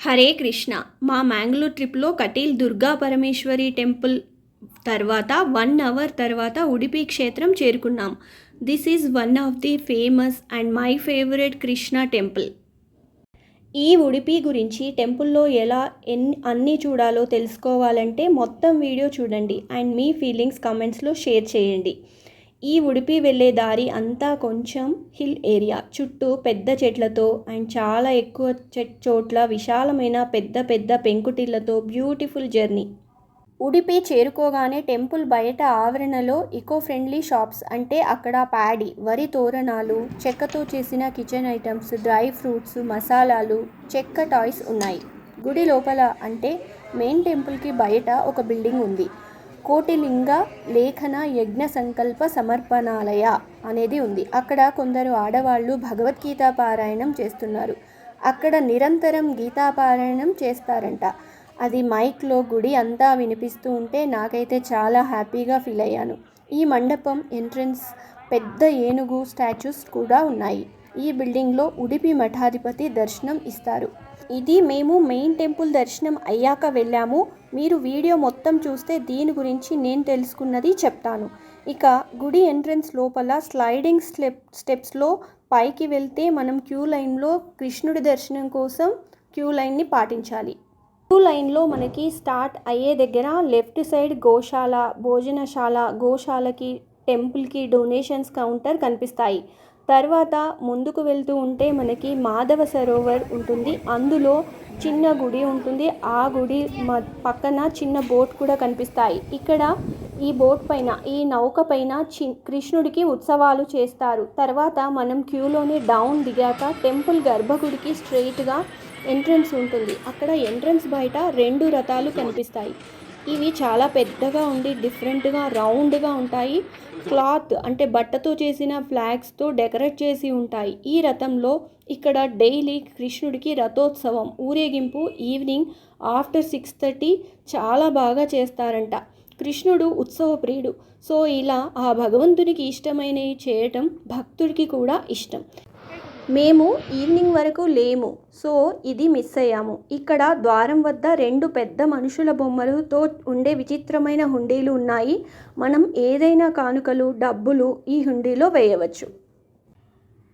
హరే కృష్ణ. మా మ్యాంగ్లూర్ ట్రిప్లో కటీల్ దుర్గా పరమేశ్వరి టెంపుల్ తర్వాత వన్ అవర్ తర్వాత ఉడిపి క్షేత్రం చేరుకున్నాం. This is one of the famous and my favourite Krishna temple. ఈ ఉడిపి గురించి టెంపుల్లో ఎలా ఎన్ని అన్నీ చూడాలో తెలుసుకోవాలంటే మొత్తం వీడియో చూడండి అండ్ మీ ఫీలింగ్స్ కామెంట్స్లో షేర్ చేయండి. ఈ ఉడిపి వెళ్ళే దారి అంతా కొంచెం హిల్ ఏరియా. చుట్టూ పెద్ద చెట్లతో అండ్ చాలా ఎక్కువ చోట్ల విశాలమైన పెద్ద పెద్ద పెంకుటిళ్ళతో బ్యూటిఫుల్ జర్నీ. ఉడిపి చేరుకోగానే టెంపుల్ బయట ఆవరణలో ఇకో ఫ్రెండ్లీ షాప్స్ అంటే అక్కడ ప్యాడీ వరి తోరణాలు చెక్కతో చేసిన కిచెన్ ఐటమ్స్ డ్రై ఫ్రూట్స్ మసాలాలు చెక్క టాయ్స్ ఉన్నాయి. గుడి లోపల అంటే మెయిన్ టెంపుల్కి బయట ఒక బిల్డింగ్ ఉంది. కోటిలింగ లేఖన యజ్ఞ సంకల్ప సమర్పణాలయ అనేది ఉంది. అక్కడ కొందరు ఆడవాళ్ళు భగవద్గీత పారాయణం చేస్తున్నారు. అక్కడ నిరంతరం గీతాపారాయణం చేస్తారంట. అది మైక్లో గుడి అంతా వినిపిస్తూ ఉంటే నాకైతే చాలా హ్యాపీగా ఫీల్ అయ్యాను. ఈ మండపం ఎంట్రన్స్ పెద్ద ఏనుగు స్టాచ్యూస్ కూడా ఉన్నాయి. ఈ బిల్డింగ్లో ఉడిపి మఠాధిపతి దర్శనం ఇస్తారు. ఇది మేము మెయిన్ టెంపుల్ దర్శనం అయ్యాక వెళ్ళాము. మీరు వీడియో మొత్తం చూస్తే దీని గురించి నేను తెలుసుకున్నది చెప్తాను. ఇక గుడి ఎంట్రన్స్ లోపల స్లైడింగ్ స్టెప్ స్టెప్స్లో పైకి వెళ్తే మనం క్యూ లైన్లో కృష్ణుడి దర్శనం కోసం క్యూ లైన్ని పాటించాలి. క్యూ లైన్లో మనకి స్టార్ట్ అయ్యే దగ్గర లెఫ్ట్ సైడ్ గోశాల భోజనశాల గోశాలకి టెంపుల్కి డొనేషన్స్ కౌంటర్ కనిపిస్తాయి. తర్వాత ముందుకు వెళ్తూ ఉంటే మనకి మాధవ సరోవర్ ఉంటుంది. అందులో చిన్న గుడి ఉంటుంది. ఆ గుడి మ పక్కన చిన్న బోట్ కూడా కనిపిస్తాయి. ఇక్కడ ఈ బోట్ పైన ఈ నౌక పైన చి కృష్ణుడికి ఉత్సవాలు చేస్తారు. తర్వాత మనం క్యూలోనే డౌన్ దిగాక టెంపుల్ గర్భగుడికి స్ట్రెయిట్గా ఎంట్రన్స్ ఉంటుంది. అక్కడ ఎంట్రన్స్ బయట రెండు రథాలు కనిపిస్తాయి. ఇవి చాలా పెద్దగా ఉండి డిఫరెంట్గా రౌండ్గా ఉంటాయి. క్లాత్ అంటే బట్టతో చేసిన ఫ్లాగ్స్తో డెకరేట్ చేసి ఉంటాయి. ఈ రథంలో ఇక్కడ డైలీ కృష్ణుడికి రథోత్సవం ఊరేగింపు ఈవినింగ్ ఆఫ్టర్ సిక్స్ థర్టీ చాలా బాగా చేస్తారంట. కృష్ణుడు ఉత్సవ ప్రియుడు. సో ఇలా ఆ భగవంతునికి ఇష్టమైనవి చేయటం భక్తుడికి కూడా ఇష్టం. మేము ఈవినింగ్ వరకు లేము. సో ఇది మిస్ అయ్యాము. ఇక్కడ ద్వారం వద్ద రెండు పెద్ద మనుషుల బొమ్మలతో ఉండే విచిత్రమైన హుండీలు ఉన్నాయి. మనం ఏదైనా కానుకలు డబ్బులు ఈ హుండీలో వేయవచ్చు.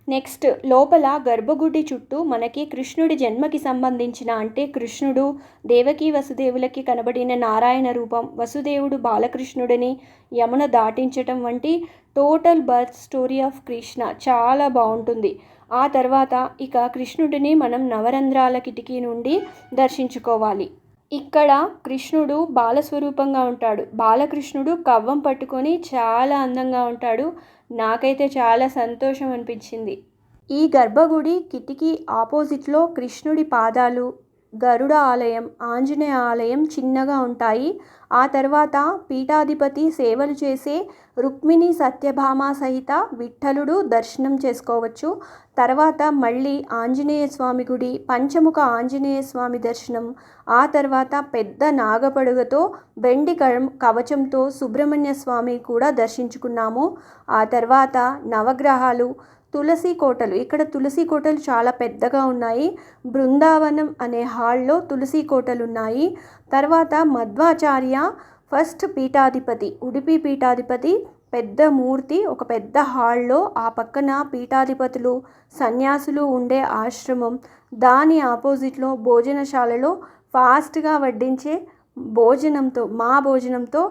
నెక్స్ట్ లోపల గర్భగుడి చుట్టూ మనకి కృష్ణుడి జన్మకి సంబంధించిన అంటే కృష్ణుడు దేవకీ వసుదేవులకి కనబడిన నారాయణ రూపం వసుదేవుడు బాలకృష్ణుడిని యమున దాటించటం వంటి total birth story of Krishna చాలా బాగుంటుంది. ఆ తర్వాత ఇక కృష్ణుడిని మనం నవరంధ్రాల కిటికీ నుండి దర్శించుకోవాలి. ఇక్కడ కృష్ణుడు బాలస్వరూపంగా ఉంటాడు. బాలకృష్ణుడు కవ్వం పట్టుకొని చాలా అందంగా ఉంటాడు. నాకైతే చాలా సంతోషం అనిపించింది. ఈ గర్భగుడి కిటికీ ఆపోజిట్లో కృష్ణుడి పాదాలు గరుడ ఆలయం ఆంజనేయ ఆలయం చిన్నగా ఉంటాయి. ఆ తర్వాత పీఠాధిపతి సేవలు చేసే రుక్మిణి సత్యభామ సహిత విఠలుడు దర్శనం చేసుకోవచ్చు. తర్వాత మళ్ళీ ఆంజనేయ స్వామి గుడి పంచముఖ ఆంజనేయ స్వామి దర్శనం. ఆ తర్వాత పెద్ద నాగపడుగతో వెండి కవచంతో సుబ్రహ్మణ్య స్వామి కూడా దర్శించుకున్నాము. ఆ తర్వాత నవగ్రహాలు తులసి కోటలు. ఇక్కడ తులసి కోటలు చాలా పెద్దగా ఉన్నాయి. బృందావనం అనే హాల్లో తులసి కోటలు ఉన్నాయి తర్వాత మధ్వాచార్య ఫస్ట్ పీఠాధిపతి ఉడిపి పీఠాధిపతి పెద్ద మూర్తి ఒక పెద్ద హాల్లో ఆ పక్కన పీఠాధిపతులు సన్యాసులు ఉండే ఆశ్రమం. దాని ఆపోజిట్లో భోజనశాలలో ఫాస్ట్గా వడ్డించే భోజనంతో మా భోజనంతో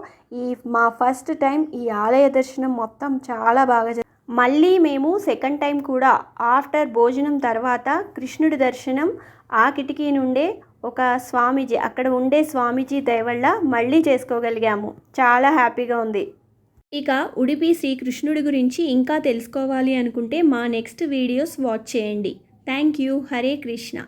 ఈ మా ఫస్ట్ టైం ఈ ఆలయ దర్శనం మొత్తం చాలా బాగా మళ్ళీ మేము సెకండ్ టైం కూడా ఆఫ్టర్ భోజనం తర్వాత కృష్ణుడి దర్శనం ఆ కిటికీ నుండే ఒక స్వామీజీ అక్కడ ఉండే స్వామీజీ దయవల్ల మళ్ళీ చేసుకోగలిగాము. చాలా హ్యాపీగా ఉంది. ఇక ఉడిపి శ్రీకృష్ణుడి గురించి ఇంకా తెలుసుకోవాలి అనుకుంటే మా నెక్స్ట్ వీడియోస్ వాచ్ చేయండి. Thank you Hare Krishna